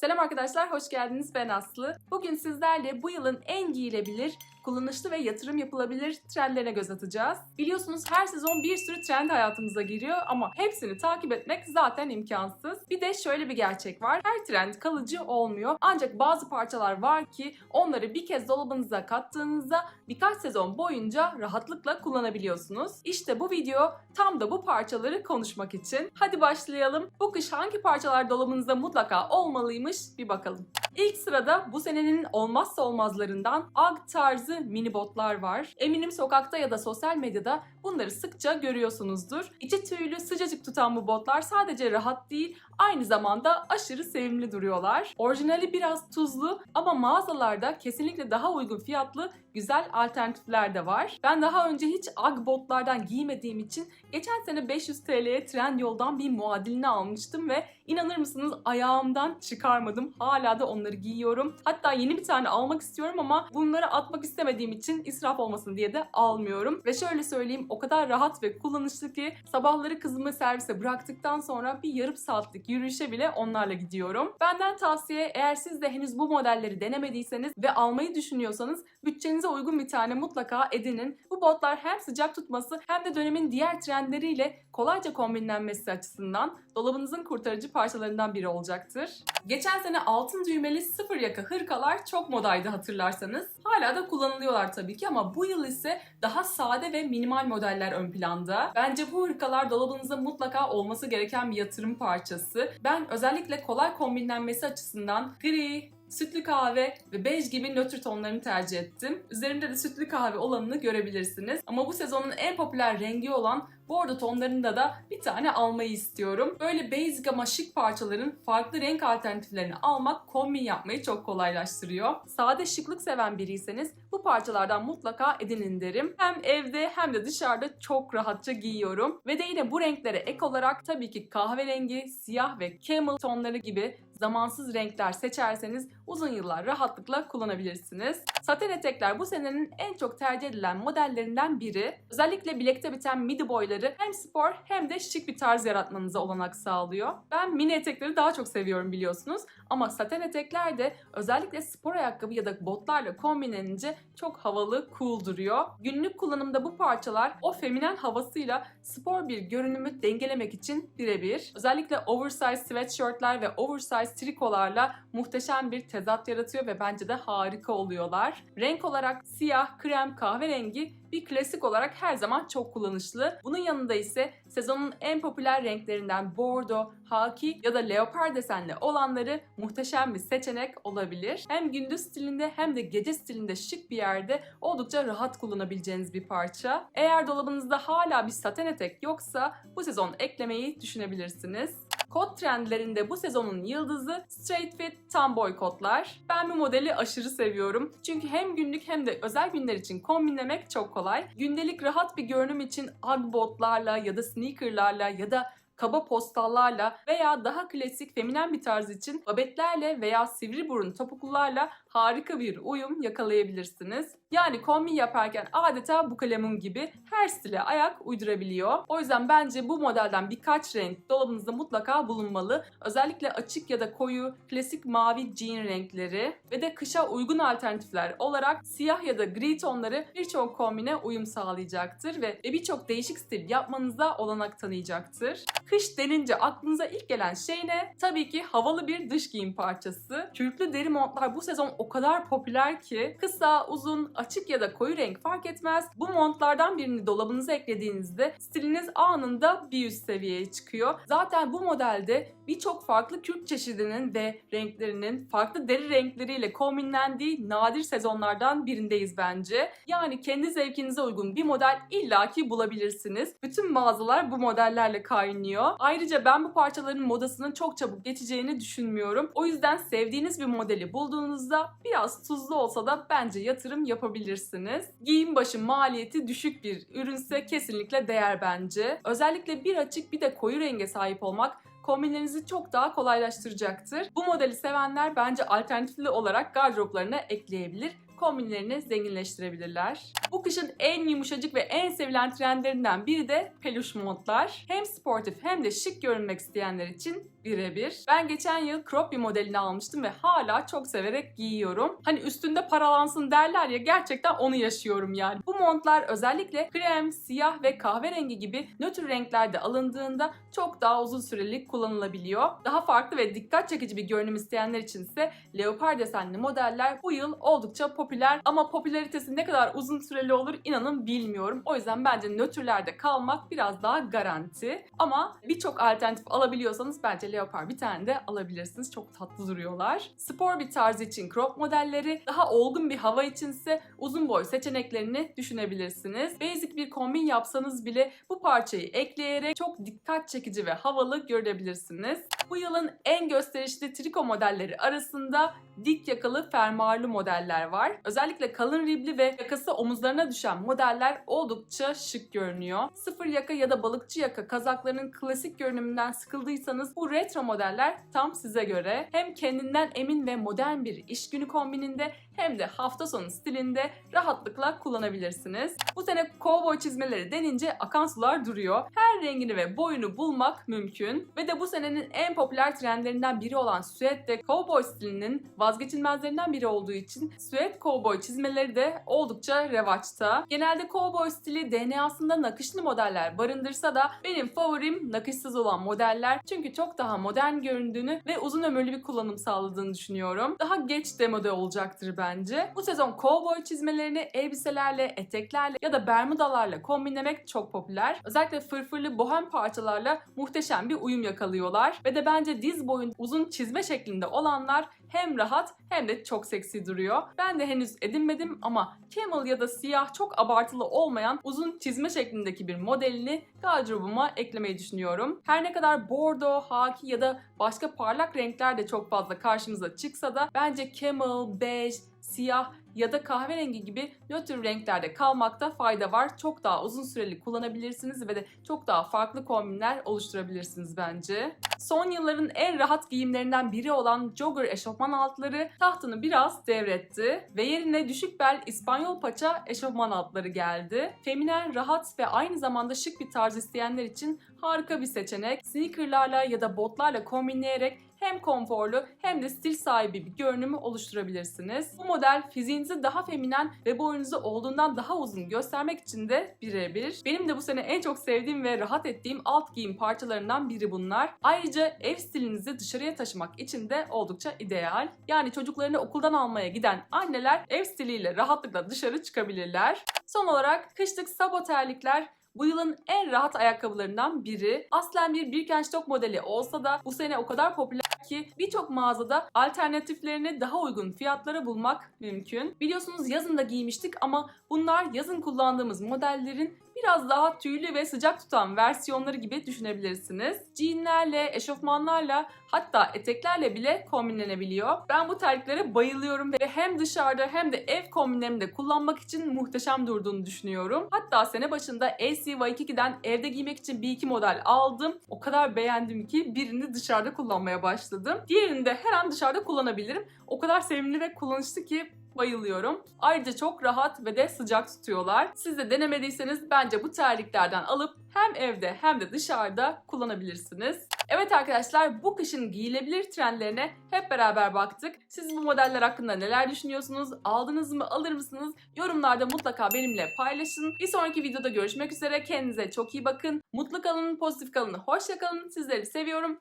Selam arkadaşlar, hoş geldiniz. Ben Aslı. Bugün sizlerle bu yılın en giyilebilir, kullanışlı ve yatırım yapılabilir trendlerine göz atacağız. Biliyorsunuz her sezon bir sürü trend hayatımıza giriyor ama hepsini takip etmek zaten imkansız. Bir de şöyle bir gerçek var. Her trend kalıcı olmuyor. Ancak bazı parçalar var ki onları bir kez dolabınıza kattığınızda birkaç sezon boyunca rahatlıkla kullanabiliyorsunuz. İşte bu video tam da bu parçaları konuşmak için. Hadi başlayalım. Bu kış hangi parçalar dolabınızda mutlaka olmalıymış bir bakalım. İlk sırada bu senenin olmazsa olmazlarından AG tarzı mini botlar var. Eminim sokakta ya da sosyal medyada bunları sıkça görüyorsunuzdur. İçi tüylü, sıcacık tutan bu botlar sadece rahat değil, aynı zamanda aşırı sevimli duruyorlar. Orijinali biraz tuzlu ama mağazalarda kesinlikle daha uygun fiyatlı güzel alternatifler de var. Ben daha önce hiç AG botlardan giymediğim için geçen sene 500 TL'ye Trendyol'dan bir muadilini almıştım ve inanır mısınız ayağımdan çıkarmadım. Hala da onları giyiyorum. Hatta yeni bir tane almak istiyorum ama bunları atmak istemediğim için israf olmasın diye de almıyorum. Ve şöyle söyleyeyim o kadar rahat ve kullanışlı ki sabahları kızımı servise bıraktıktan sonra bir yarım saatlik yürüyüşe bile onlarla gidiyorum. Benden tavsiye eğer siz de henüz bu modelleri denemediyseniz ve almayı düşünüyorsanız bütçenize uygun bir tane mutlaka edinin. Bu botlar hem sıcak tutması hem de dönemin diğer trendleriyle kolayca kombinlenmesi açısından dolabınızın kurtarıcı parçalarından biri olacaktır. Geçen sene altın düğmeli sıfır yaka hırkalar çok modaydı hatırlarsanız. Hala da kullanılıyorlar tabii ki ama bu yıl ise daha sade ve minimal modeller ön planda. Bence bu hırkalar dolabınızda mutlaka olması gereken bir yatırım parçası. Ben özellikle kolay kombinlenmesi açısından gri, sütlü kahve ve bej gibi nötr tonlarını tercih ettim. Üzerinde de sütlü kahve olanını görebilirsiniz. Ama bu sezonun en popüler rengi olan bordo tonlarında da bir tane almayı istiyorum. Böyle basic ama şık parçaların farklı renk alternatiflerini almak kombin yapmayı çok kolaylaştırıyor. Sade şıklık seven biriyseniz bu parçalardan mutlaka edinin derim. Hem evde hem de dışarıda çok rahatça giyiyorum. Ve de yine bu renklere ek olarak tabii ki kahverengi, siyah ve camel tonları gibi zamansız renkler seçerseniz uzun yıllar rahatlıkla kullanabilirsiniz. Saten etekler bu senenin en çok tercih edilen modellerinden biri. Özellikle bilekte biten midi boyları hem spor hem de şık bir tarz yaratmanıza olanak sağlıyor. Ben mini etekleri daha çok seviyorum biliyorsunuz ama saten etekler de özellikle spor ayakkabı ya da botlarla kombinlenince çok havalı, cool duruyor. Günlük kullanımda bu parçalar o feminen havasıyla spor bir görünümü dengelemek için birebir. Özellikle oversize sweatshirtler ve oversize trikolarla muhteşem bir tezat yaratıyor ve bence de harika oluyorlar. Renk olarak siyah, krem, kahverengi bir klasik olarak her zaman çok kullanışlı. Bunun yanında ise sezonun en popüler renklerinden bordo, haki ya da leopar desenli olanları muhteşem bir seçenek olabilir. Hem gündüz stilinde hem de gece stilinde şık bir yerde oldukça rahat kullanabileceğiniz bir parça. Eğer dolabınızda hala bir saten etek yoksa bu sezon eklemeyi düşünebilirsiniz. Kot trendlerinde bu sezonun yıldızı straight fit tam boy kotlar. Ben bu modeli aşırı seviyorum. Çünkü hem günlük hem de özel günler için kombinlemek çok kolay. Gündelik rahat bir görünüm için ag botlarla ya da sneakerlarla ya da kaba postallarla veya daha klasik feminen bir tarz için babetlerle veya sivri burun topuklularla harika bir uyum yakalayabilirsiniz. Yani kombin yaparken adeta bu kalemun gibi her stile ayak uydurabiliyor. O yüzden bence bu modelden birkaç renk dolabınızda mutlaka bulunmalı. Özellikle açık ya da koyu, klasik mavi jean renkleri ve de kışa uygun alternatifler olarak siyah ya da gri tonları birçok kombine uyum sağlayacaktır ve birçok değişik stil yapmanıza olanak tanıyacaktır. Kış denince aklınıza ilk gelen şey ne? Tabii ki havalı bir dış giyim parçası. Kürklü deri montlar bu sezon o kadar popüler ki kısa, uzun, açık ya da koyu renk fark etmez. Bu montlardan birini dolabınıza eklediğinizde stiliniz anında bir üst seviyeye çıkıyor. Zaten bu modelde birçok farklı kürk çeşidinin ve renklerinin farklı deri renkleriyle kombinlendiği nadir sezonlardan birindeyiz bence. Yani kendi zevkinize uygun bir model illaki bulabilirsiniz. Bütün mağazalar bu modellerle kaynıyor. Ayrıca ben bu parçaların modasının çok çabuk geçeceğini düşünmüyorum. O yüzden sevdiğiniz bir modeli bulduğunuzda biraz tuzlu olsa da bence yatırım yapabilirsiniz. Giyim başı maliyeti düşük bir ürünse kesinlikle değer bence. Özellikle bir açık bir de koyu renge sahip olmak kombinlerinizi çok daha kolaylaştıracaktır. Bu modeli sevenler bence alternatifli olarak gardıroplarına ekleyebilir. Kombinlerini zenginleştirebilirler. Bu kışın en yumuşacık ve en sevilen trendlerinden biri de peluş montlar. Hem sportif hem de şık görünmek isteyenler için birebir. Ben geçen yıl crop bir modelini almıştım ve hala çok severek giyiyorum. Hani üstünde paralansın derler ya gerçekten onu yaşıyorum yani. Bu montlar özellikle krem, siyah ve kahverengi gibi nötr renklerde alındığında çok daha uzun süreli kullanılabiliyor. Daha farklı ve dikkat çekici bir görünüm isteyenler için ise leopar desenli modeller bu yıl oldukça popüler ama popülaritesi ne kadar uzun süreli olur inanın bilmiyorum. O yüzden bence nötrlerde kalmak biraz daha garanti. Ama birçok alternatif alabiliyorsanız bence leopar bir tane de alabilirsiniz. Çok tatlı duruyorlar. Spor bir tarz için crop modelleri, daha olgun bir hava içinse uzun boy seçeneklerini düşünebilirsiniz. Basic bir kombin yapsanız bile bu parçayı ekleyerek çok dikkat çekici ve havalı görebilirsiniz. Bu yılın en gösterişli triko modelleri arasında dik yakalı fermuarlı modeller var. Özellikle kalın ribli ve yakası omuzlarına düşen modeller oldukça şık görünüyor. Sıfır yaka ya da balıkçı yaka kazaklarının klasik görünümünden sıkıldıysanız bu retro modeller tam size göre. Hem kendinden emin ve modern bir iş günü kombininde hem de hafta sonu stilinde rahatlıkla kullanabilirsiniz. Bu sene kovboy çizmeleri denince akan sular duruyor. Her rengini ve boyunu bulmak mümkün. Ve de bu senenin en popüler trendlerinden biri olan süet de kovboy stilinin vazgeçilmezlerinden biri olduğu için süet kovboy çizmeleri de oldukça revaçta. Genelde kovboy stili DNA'sında nakışlı modeller barındırsa da benim favorim nakışsız olan modeller. Çünkü çok daha modern göründüğünü ve uzun ömürlü bir kullanım sağladığını düşünüyorum. Daha geç demode olacaktır bence. Bu sezon kovboy çizmelerini elbiselerle, eteklerle ya da bermudalarla kombinlemek çok popüler. Özellikle fırfırlı bohem parçalarla muhteşem bir uyum yakalıyorlar. Ve de bence diz boyun uzun çizme şeklinde olanlar hem rahat hem de çok seksi duruyor. Ben de henüz edinmedim ama camel ya da siyah çok abartılı olmayan uzun çizme şeklindeki bir modelini gardırobuma eklemeyi düşünüyorum. Her ne kadar bordo, haki ya da başka parlak renkler de çok fazla karşımıza çıksa da bence camel, bej, siyah ya da kahverengi gibi nötr renklerde kalmakta fayda var. Çok daha uzun süreli kullanabilirsiniz ve de çok daha farklı kombinler oluşturabilirsiniz bence. Son yılların en rahat giyimlerinden biri olan jogger eşofman altları tahtını biraz devretti ve yerine düşük bel İspanyol paça eşofman altları geldi. Feminen, rahat ve aynı zamanda şık bir tarz isteyenler için harika bir seçenek. Sneakerlarla ya da botlarla kombinleyerek hem konforlu hem de stil sahibi bir görünümü oluşturabilirsiniz. Bu model fiziğinizi daha feminen ve boyunuzu olduğundan daha uzun göstermek için de birebir. Benim de bu sene en çok sevdiğim ve rahat ettiğim alt giyim parçalarından biri bunlar. Ayrıca ev stilinizi dışarıya taşımak için de oldukça ideal. Yani çocuklarını okuldan almaya giden anneler ev stiliyle rahatlıkla dışarı çıkabilirler. Son olarak kışlık sabo terlikler bu yılın en rahat ayakkabılarından biri. Aslen bir Birkenstock modeli olsa da bu sene o kadar popüler ki birçok mağazada alternatiflerini daha uygun fiyatlara bulmak mümkün. Biliyorsunuz yazın da giymiştik ama bunlar yazın kullandığımız modellerin biraz daha tüylü ve sıcak tutan versiyonları gibi düşünebilirsiniz. Jeanlerle, eşofmanlarla hatta eteklerle bile kombinlenebiliyor. Ben bu terliklere bayılıyorum ve hem dışarıda hem de ev kombinlerimde kullanmak için muhteşem durduğunu düşünüyorum. Hatta sene başında AC Waikiki'den evde giymek için bir iki model aldım. O kadar beğendim ki birini dışarıda kullanmaya başladım. Diğerini de her an dışarıda kullanabilirim. O kadar sevimli ve kullanışlı ki bayılıyorum. Ayrıca çok rahat ve de sıcak tutuyorlar. Siz de denemediyseniz bence bu terliklerden alıp hem evde hem de dışarıda kullanabilirsiniz. Evet arkadaşlar bu kışın giyilebilir trendlerine hep beraber baktık. Siz bu modeller hakkında neler düşünüyorsunuz? Aldınız mı? Alır mısınız? Yorumlarda mutlaka benimle paylaşın. Bir sonraki videoda görüşmek üzere. Kendinize çok iyi bakın. Mutlu kalın, pozitif kalın, hoşça kalın. Sizleri seviyorum.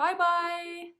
Bye bye.